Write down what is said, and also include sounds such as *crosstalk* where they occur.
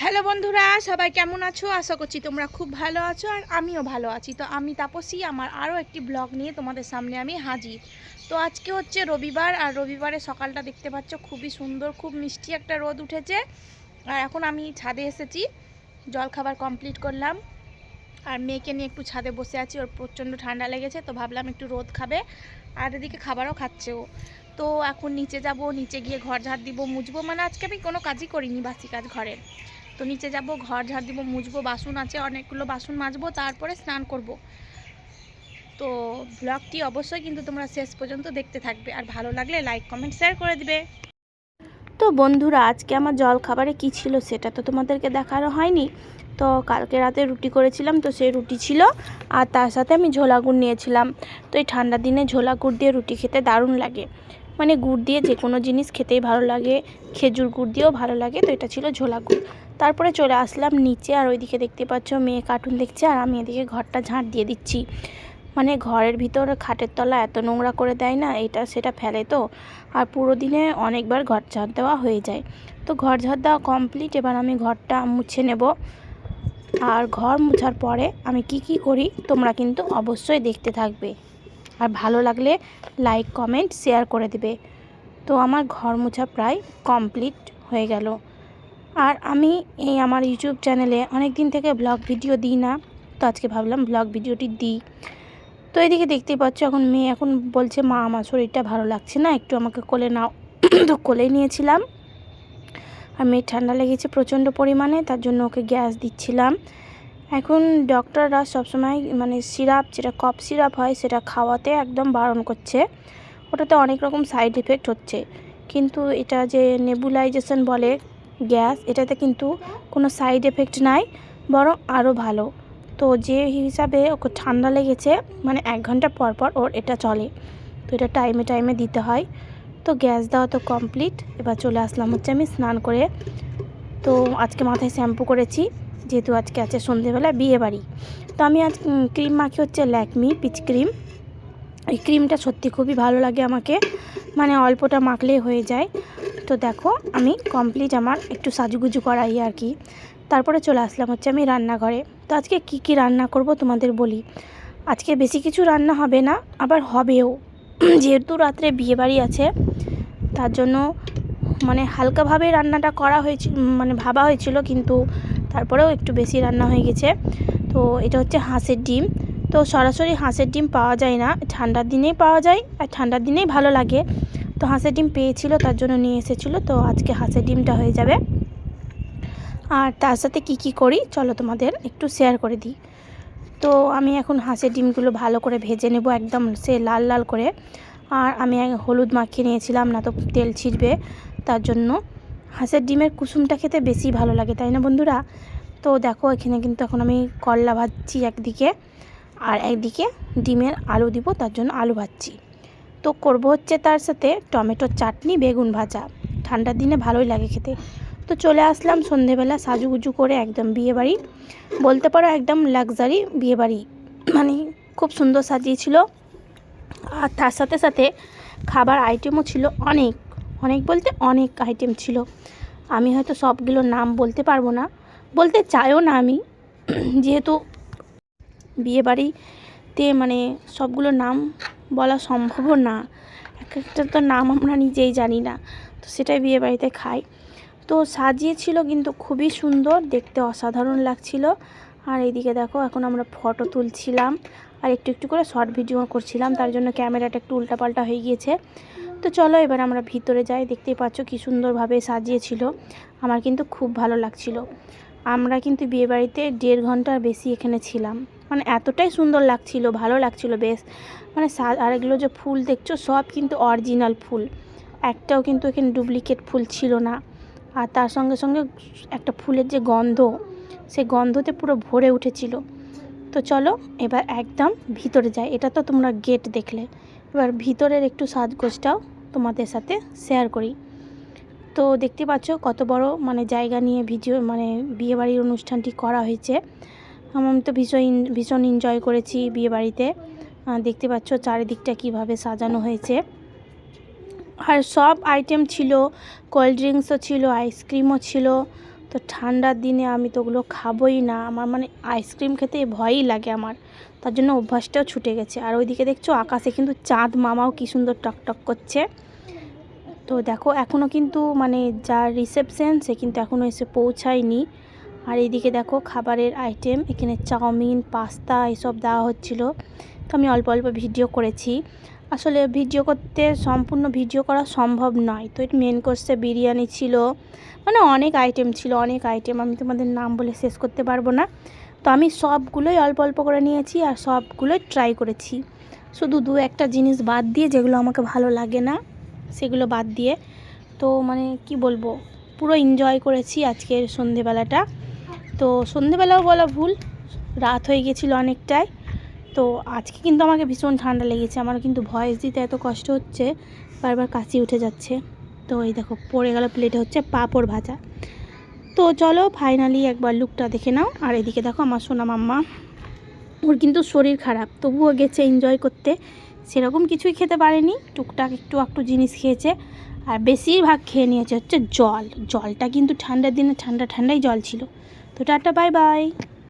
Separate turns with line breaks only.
Hello বন্ধুরা, সবাই কেমন আছো? আশা করছি তোমরা খুব ভালো আছো আর আমিও ভালো আছি। তো আমি তাপসী, আমার আরও একটি ব্লগ নিয়ে তোমাদের সামনে আমি হাজির। তো আজকে হচ্ছে রবিবার আর রবিবারে সকালটা দেখতে পাচ্ছ, খুবই সুন্দর, খুব মিষ্টি একটা রোদ উঠেছে। আর এখন আমি ছাদে এসেছি, জল খাবার কমপ্লিট করলাম। আর মেয়েকে নিয়ে একটু ছাদে বসে আছি, ওর প্রচণ্ড ঠান্ডা লেগেছে, তো ভাবলাম একটু রোদ খাবে, আর এদিকে খাবারও খাচ্ছে ও। তো এখন নিচে যাব, নিচে গিয়ে ঘর ঝাড় দিব, মুছবো মানে আজকে আমি কোনো কাজই করিনি, বাসি কাজ ঘরের তো নিচে যাব, ঘর ঝাড় দিব, মুছবো, বাসন আছে, অনেকগুলো বাসন মাজবো, তারপরে স্নান করব। তো ব্লগটি অবশ্যই কিন্তু তোমরা শেষ পর্যন্ত দেখতে থাকবে। আর ভালো লাগলে লাইক কমেন্ট শেয়ার করে দিবে। তো বন্ধুরা, আজকে আমার জল খাবারে কি ছিল সেটা তো তোমাদেরকে দেখানো হয়নি। তো কালকে রাতে রুটি করেছিলাম, তো সেই রুটি ছিল। আর তার সাথে আমি ঝোলা গুড় নিয়েছিলাম। তো এই ঠান্ডা দিনে ঝোলা গুড় দিয়ে রুটি খেতে দারুণ লাগে। মানে গুড় দিয়ে যে কোনো জিনিস খেতেই ভালো লাগে, খেজুর গুড় দিয়েও ভালো লাগে, তো এটা ছিল ঝোলা গুড়। তারপরে চলে আসলাম নিচে, আর ওইদিকে দেখতে পাচ্ছ মেয়ে কার্টুন দেখছে, আর আমি এদিকে ঘরটা ঝাঁট দিয়ে দিচ্ছি। মানে ঘরের ভিতর খাটের তলা এত নোংরা করে দেয় না, এটা সেটা ফেলে তো, আর পুরো দিনে অনেকবার ঘর ঝাঁট দেওয়া হয়ে যায়। তো ঘর ঝাঁট দেওয়া কমপ্লিট এবার আমি ঘরটা মুছে নেব। আর ঘর মুছার পরে আমি কি কি করি, তোমরা কিন্তু অবশ্যই দেখতে থাকবে। আর ভালো লাগলে লাইক কমেন্ট শেয়ার করে দেবে। তো আমার ঘর মোছা প্রায় কমপ্লিট হয়ে গেল। আর আমি এই আমার ইউটিউব চ্যানেলে অনেক দিন থেকে ব্লগ ভিডিও দিই না। তো আজকে ভাবলাম ব্লগ ভিডিওটি দিই। তো এদিকে দেখতেই পাচ্ছ, এখন মেয়ে এখন বলছে, মা, আমার শরীরটা ভালো লাগছে না, একটু আমাকে কোলে নাও। *coughs* তো কোলে নিয়েছিলাম। আর মেয়ের ঠান্ডা লেগেছে প্রচণ্ড পরিমাণে, তার জন্য ওকে গ্যাস দিচ্ছিলাম। এখন ডক্টররা সবসময় মানে সিরাপ যেটা কফ সিরাপ হয়, সেটা খাওয়াতে একদম বারণ করছে। ওটাতে অনেক রকম সাইড এফেক্ট হচ্ছে। কিন্তু এটা যে নেবুলাইজেশন বলে গ্যাস, এটাতে কিন্তু কোনো সাইড এফেক্ট নাই, বরং আরও ভালো। তো যে হিসাবে ওকে ঠান্ডা লেগেছে মানে এক ঘণ্টা পর পর ওর এটা চলে। তো এটা টাইমে টাইমে দিতে হয়। তো গ্যাস দেওয়া তো কমপ্লিট এবার চলে আসলাম হচ্ছে আমি স্নান করে। তো আজকে মাথায় শ্যাম্পু করেছি। যেহেতু আজকে আছে সন্ধেবেলা, বিয়ে বাড়ি। তো আমি আজ ক্রিম মাখি হচ্ছে ল্যাকমি পিচ ক্রিম এই ক্রিমটা সত্যি খুবই ভালো লাগে আমাকে। মানে অল্পটা মাখলেই হয়ে যায়। তো দেখো, আমি কমপ্লিট আমার একটু সাজুগুজু করাই আর কি। তারপরে চলে আসলাম হচ্ছে আমি রান্নাঘরে। তো আজকে কি কি রান্না করব তোমাদের বলি। আজকে বেশি কিছু রান্না হবে না, আবার হবেও। *clears throat* যেহেতু রাত্রে বিয়ে বাড়ি আছে, তার জন্য মানে হালকাভাবে রান্নাটা করা হয়েছিল মানে ভাবা হয়েছিল, কিন্তু তারপরেও একটু বেশি রান্না হয়ে গেছে। তো এটা হচ্ছে হাঁসের ডিম। তো সরাসরি হাঁসের ডিম পাওয়া যায় না। ঠান্ডার দিনেই পাওয়া যায় আর ঠান্ডার দিনেই ভালো লাগে। তো হাঁসের ডিম পেয়েছিল, তার জন্য নিয়ে এসেছিল। তো আজকে হাঁসের ডিমটা হয়ে যাবে। আর তার সাথে কি কি করি, চলো তোমাদের একটু শেয়ার করে দিই। তো আমি এখন হাঁসের ডিমগুলো ভালো করে ভেজে নেব একদম সে লাল লাল করে। আর আমি হলুদ মাখিয়ে নিয়েছিলাম, না তো তেল ছিটবে তার জন্য। হাঁসের ডিমের কুসুমটা খেতে বেশি ভালো লাগে, তাই না বন্ধুরা? তো দেখো, এখানে কিন্তু এখন আমি করলা ভাজছি একদিকে আর একদিকে ডিমের আলু দিব, তার জন্য আলু ভাজছি। তো করব হচ্ছে তার সাথে টমেটোর চাটনি, বেগুন ভাজা। ঠান্ডার দিনে ভালোই লাগে খেতে। তো চলে আসলাম সন্ধেবেলা সাজুগুজু করে একদম বিয়েবাড়ি। বলতে পারো একদম লাক্সারি বিয়েবাড়ি। মানে খুব সুন্দর সাজিয়েছিল। আর তার সাথে সাথে খাবার আইটেমও ছিল অনেক। অনেক বলতে অনেক আইটেম ছিল। আমি হয়তো সবগুলোর নাম বলতে পারব না। বলতে চাইও না আমি। যেহেতু বিয়েবাড়িতে মানে সবগুলো নাম বলা সম্ভবও না। এক একটা তো নাম আমরা নিজেই জানি না। তো সেটাই বিয়েবাড়িতে খাই। তো সাজিয়েছিল কিন্তু খুবই সুন্দর, দেখতে অসাধারণ লাগছিল। আর এইদিকে দেখো, এখন আমরা ফটো তুলছিলাম। আর একটু একটু করে শর্ট ভিডিও করছিলাম। তার জন্য ক্যামেরাটা একটু উল্টাপাল্টা হয়ে গিয়েছে। তো চলো এবার আমরা ভিতরে যাই। দেখতেই পাচ্ছ কী সুন্দরভাবে সাজিয়েছিল। আমার কিন্তু খুব ভালো লাগছিল। আমরা কিন্তু বিয়েবাড়িতে দেড় ঘণ্টার বেশি এখানে ছিলাম। মানে এতটাই সুন্দর লাগছিল, ভালো লাগছিল বেশ। মানে আর এগুলো যে ফুল দেখছ, সব কিন্তু অরিজিনাল ফুল। একটাও কিন্তু এখানে ডুপ্লিকেট ফুল ছিল না। আর তার সঙ্গে সঙ্গে একটা ফুলের যে গন্ধ, সে গন্ধতে পুরো ভরে উঠেছিল। তো চলো এবার একদম ভিতরে যাই। এটা তো তোমরা গেট দেখলে। এবার ভিতরের একটু সাজগোজটাও তোমাদের সাথে শেয়ার করি। তো দেখতে পাচ্ছ কত বড় মানে জায়গা নিয়ে ভিডিও মানে বিয়েবাড়ির অনুষ্ঠানটি করা হয়েছে। আমি তো ভীষণ ভীষণ এনজয় করেছি বিয়েবাড়িতে। দেখতে পাচ্ছ চারিদিকটা কীভাবে সাজানো হয়েছে। আর সব আইটেম ছিল কোল্ড ড্রিঙ্কসও ছিল আইসক্রিমও ছিল তো ঠান্ডার দিনে আমি তো ওগুলো খাবোই না। আমার মানে আইসক্রিম খেতে ভয়ই লাগে আমার। তার জন্য অভ্যাসটাও ছুটে গেছে। আর ওইদিকে দেখছ আকাশে কিন্তু চাঁদ মামাও কি সুন্দর টকটক করছে। তো দেখো এখনও কিন্তু মানে যার রিসেপশন সে কিন্তু এখনও এসে পৌঁছায়নি। আর এইদিকে দেখো খাবারের আইটেম এখানে চাউমিন, পাস্তা এসব দেওয়া হচ্ছিল। তো আমি অল্প অল্প ভিডিও করেছি। আসলে ভিডিও করতে, সম্পূর্ণ ভিডিও করা সম্ভব নয়। তো মেন কোর্সে বিরিয়ানি ছিল। মানে অনেক আইটেম ছিল, অনেক আইটেম আমি তোমাদের নাম বলে শেষ করতে পারব না। তো আমি সবগুলোই অল্প অল্প করে নিয়েছি আর সবগুলোই ট্রাই করেছি। শুধু দু একটা জিনিস বাদ দিয়ে যেগুলো আমাকে ভালো লাগে না, সেগুলো বাদ দিয়ে। তো মানে কি বলব, পুরো এনজয় করেছি আজকের সন্ধেবেলাটা। তো সন্ধেবেলাও বলা ভুল, রাত হয়ে গেছিল অনেকটাই তো আজকে কিন্তু আমাকে ভীষণ ঠান্ডা লেগেছে। আমার কিন্তু ভয়েস দিতে এত কষ্ট হচ্ছে, বারবার কাশি উঠে যাচ্ছে। তো এই দেখো, পড়ে গেল প্লেটে হচ্ছে পাঁপড় ভাজা। তো চলো ফাইনালি একবার লুকটা দেখে নাও। আর এদিকে দেখো আমার সোনা মাম্মা, ওর কিন্তু শরীর খারাপ, তবুও গেছে এনজয় করতে। সেরকম কিছুই খেতে পারেনি, টুকটাক একটু একটু জিনিস খেয়েছে। আর বেশিরভাগ খেয়ে নিয়েছে হচ্ছে জল। জলটা কিন্তু ঠান্ডার দিনে ঠান্ডা ঠান্ডাই জল ছিল। তো টাটা বাই বাই